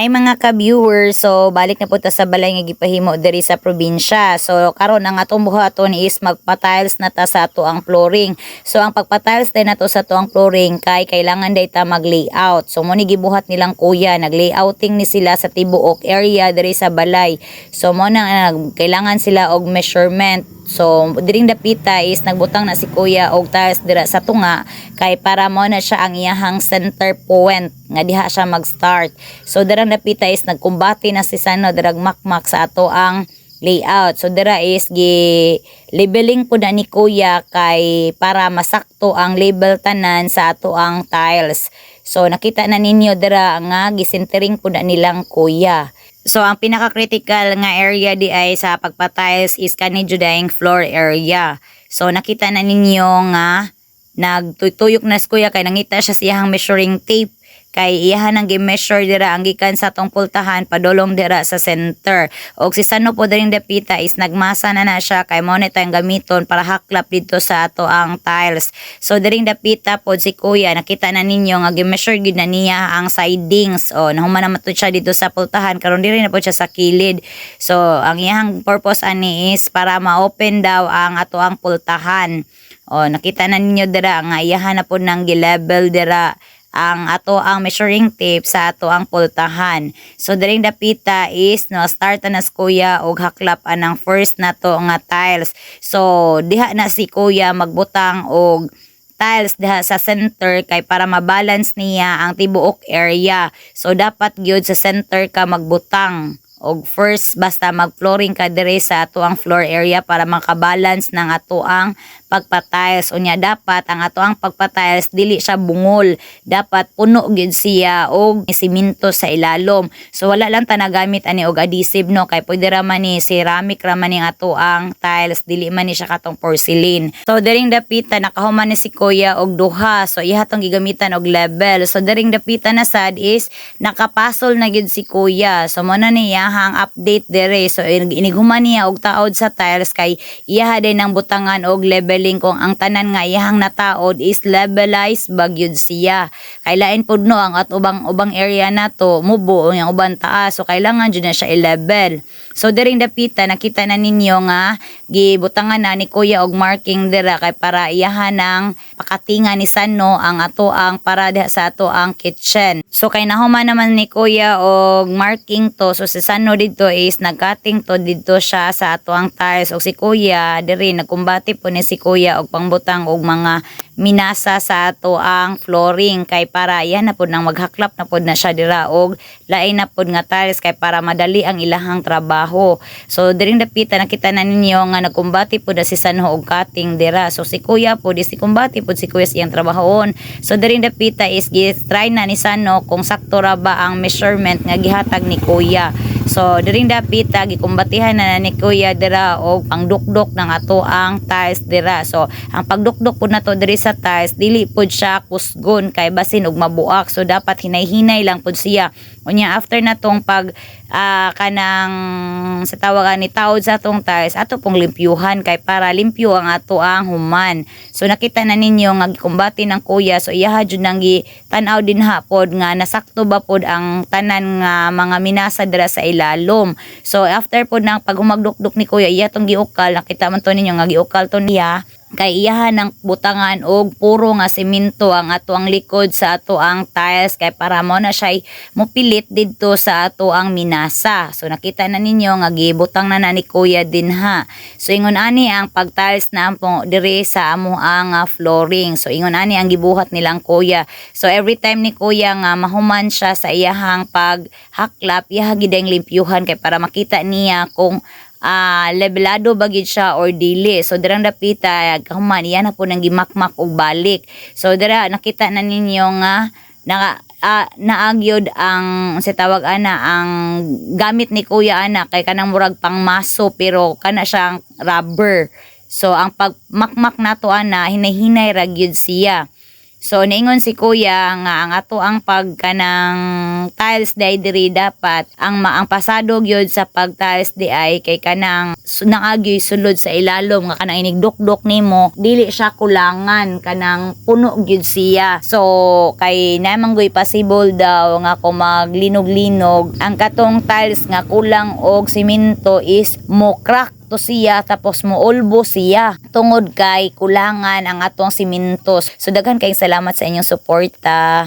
Hi mga ka-viewers, so balik na po ta sa balay nga gipahimo diri sa probinsya. So karon ang atong buhaton is magpa-tiles na ta sa ato ang flooring. So ang pagpa-tiles din nato sa ato ang flooring kay kailangan day ta mag-layout. So mo ni gibuhat nilang kuya, nag-layouting ni sila sa tibuok area diri sa balay. So mo na kailangan sila og measurement So, diring dapita is nagbutang na si Kuya og tiles dira sa tunga kay para mo na siya ang iyahang center point nga diha siya mag-start. So, dirang dapita is nagkumbati na si Sano dirag makmak sa ato ang layout. So, dira is gi labeling po na ni Kuya kay para masakto ang label tanan sa ato ang tiles. So, nakita na ninyo dira nga gisintering po na nilang Kuya. So, ang pinaka-critical nga area di ay sa pagpa-tiles is kani judayang floor area. So, nakita na ninyo nga nagtuyok na si kuya kay nangita siya siyang measuring tape kay iyahan ang gi-measure dira ang gikan sa tong pultahan padulong dira sa center. Og si Sano po diring dapita is nagmasa na na siya kay mo na tayong gamiton para haklap dito sa ato ang tiles. So diring dapita po si kuya nakita na ninyo nga gi-measure gid na niya ang sidings. O nahuman naman to siya dito sa pultahan karon diri na po siya sa kilid. So ang iyang purpose ani is para ma-open daw ang ato ang pultahan. O nakita na ninyo dira nga iyahan na po nang gi-level dira ang ato ang measuring tape sa ato ang pultahan. So diring dapita is no start na si kuya og haklap anang first na to nga tiles. So diha na si kuya magbutang og tiles diha sa center kay para ma-balance niya ang tibuok area. So dapat gyud sa center ka magbutang og first basta mag-flooring ka dire sa ato ang floor area para makabalance ng ato ang pagpa-tiles. Unya dapat ang ato ang pagpa-tiles dili siya bungol. Dapat puno gyud siya og siminto sa ilalom. So wala lang ta nagamit ani og adhesive no kay pwede ra man ni ceramic ra man ning ato ang tiles dili man ni siya katong porcelain. So diring dapita nakahuman ni si Kuya og duha. So iha tong gigamitan og level. So diring dapita na sad is nakapasol na gyud si Kuya. So mo na niya hang update dire. So inighuman niya og taod sa tiles kay iha din ang butangan og leveling kung ang tanan nga iyahang nataod is levelized bagyud siya. Kay lain pud no ang at ubang ubang area nato mubo ang uban taas. So kailangan jud na siya i-level. So diring dapita nakita na ninyo nga gibutangan na ni Kuya og marking dira kay para iyahan ng pakatinga ni Sano ang ato ang para sa ato ang kitchen. So kay nahuman naman ni Kuya og marking to so si Sano dito is nagcutting to dito siya sa ato ang tiles og si Kuya diri nagkumbati po ni si Kuya og pangbutang og mga minasa sa ato ang flooring kay para yan na pod nang maghaklap na pod na siya dira og lain na pod nga tiles kay para madali ang ilahang trabaho. So diring dapita nakita na ninyo nga nagkumbati pod na si Sanho og cutting dira. So si Kuya pod is kumbati pod si Kuya sa iyang trabahon. So diring dapita is try na ni Sanho kung sakto ra ba ang measurement nga gihatag ni Kuya. So diring dapita gikumbatihan na, ni Kuya dira og pangdukdok ng ato ang tiles dira. So ang pagdukdok po na to diri sa tiles dili pod siya kusgon kay basin og mabuak. So dapat hinay-hinay lang pod siya. Unya after na tong pag ah, kanang sa tawagan ni taod sa atong tiles ato pong limpyuhan kay para limpyo ang ato ang human. So nakita na ninyo nga gikumbati ng kuya so iyaha jud nang tan-aw din ha pod nga nasakto ba pod ang tanan nga mga minasa dira sa ilalom. So after pod nang pag humagdukduk ni kuya iya tong giukal nakita man to ninyo nga giukal to niya kay iyahan ng butangan og puro nga semento ang ato ang likod sa ato ang tiles kay para mo na siya mupilit didto sa ato ang minasa. So nakita na ninyo nga gibutang na na ni Kuya din ha. So ingon ani ang pag-tiles na po diri sa amo ang ah, flooring. So ingon ani ang gibuhat nilang Kuya. So every time ni Kuya nga mahuman siya sa iyahang paghaklap, iyaha gideng limpyuhan kay para makita niya kung ah levelado bagid siya or dili. So dirang dapita kahuman iyan na po nang gimakmak og balik. So dira nakita na ninyo nga naka ah, naagyod ang sa tawag ana ang gamit ni Kuya ana kay kanang murag pangmaso pero kana siyang rubber. So ang pagmakmak nato ana hinay-hinay ra gyud siya. So niingon si kuya nga ang ato ang pagkanang tiles day diri dapat ang maang pasado gyud sa pag tiles di ay kay kanang naagyoy sulod sa ilalom nga kanang inigdukdok nimo dili siya kulangan kanang puno gyud siya. So kay namanggoy possible daw nga kung maglinog-linog ang katong tiles nga kulang og simento is mo crack to siya tapos mo ulbo siya tungod kay kulangan ang atong simintos. So daghan kayong salamat sa inyong suporta.